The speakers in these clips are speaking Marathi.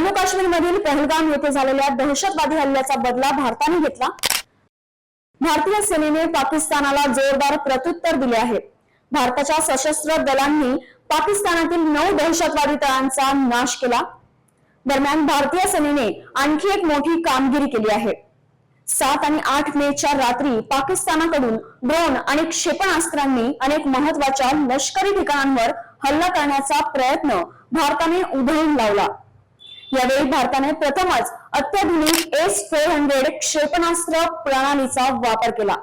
जम्मू काश्मीर मधील पहलगाम येथे झालेल्या दहशतवादी हल्ल्याचा बदला भारताने घेतला. भारतीय सेनेने पाकिस्तानाला जोरदार प्रत्युत्तर दिले आहे. भारताच्या सशस्त्र दलांनी पाकिस्तानातील नऊ दहशतवादी तळांचा नाश केला. दरम्यान भारतीय सेनेने आणखी एक मोठी कामगिरी केली आहे. सात आणि आठ मेच्या रात्री पाकिस्तानाकडून ड्रोन आणि क्षेपणास्त्रांनी अनेक महत्त्वाच्या लष्करी ठिकाणांवर हल्ला करण्याचा प्रयत्न भारताने उधळून लावला. यावेळी भारताने प्रथमच अत्याधुनिक एस फोर हंड्रेड क्षेपणास्त्र प्रणालीचा वापर केला.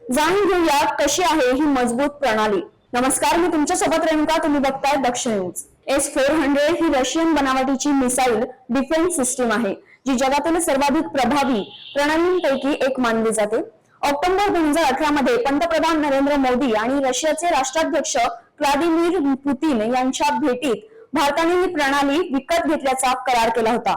जाणून घेऊया कशी आहे ही मजबूत प्रणाली. नमस्कार मी तुमच्यासोबत रेणुका तुम्ही बघताय Daksh news. S four hundred ही रशियन बनावटीची मिसाईल डिफेन्स सिस्टीम आहे जी जगातील सर्वाधिक प्रभावी प्रणालींपैकी एक मानली जाते. ऑक्टोबर दोन हजार अठरा मध्ये पंतप्रधान नरेंद्र मोदी आणि रशियाचे राष्ट्राध्यक्ष व्लादिमीर पुतीन यांच्या भेटीत भारताने ही प्रणाली विकत घेतल्याचा करार केला होता.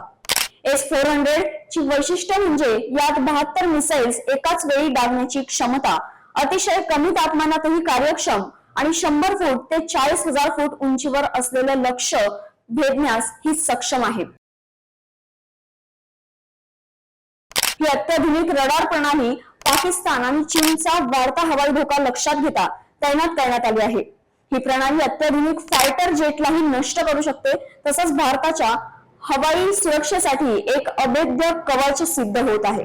एस फोर हंड्रेड ची वैशिष्ट्य म्हणजे यात बहात्तर मिसाईल्स एकाच वेळी डागण्याची क्षमता. अतिशय कमी तापमानातही कार्यक्षम आणि शंभर फूट ते चाळीस हजार फूट उंचीवर असलेलं लक्ष भेदण्यास ही सक्षम आहे. ही अत्याधुनिक रडार प्रणाली पाकिस्तान आणि चीनचा वाढता हवाई धोका लक्षात घेता तैनात करण्यात आली आहे. ही प्रणाली अत्याधुनिक फायटर जेटलाही नष्ट करू शकते. तसंच भारताच्या हवाई सुरक्षेसाठी एक अभेद्य कवच सिद्ध होत आहे.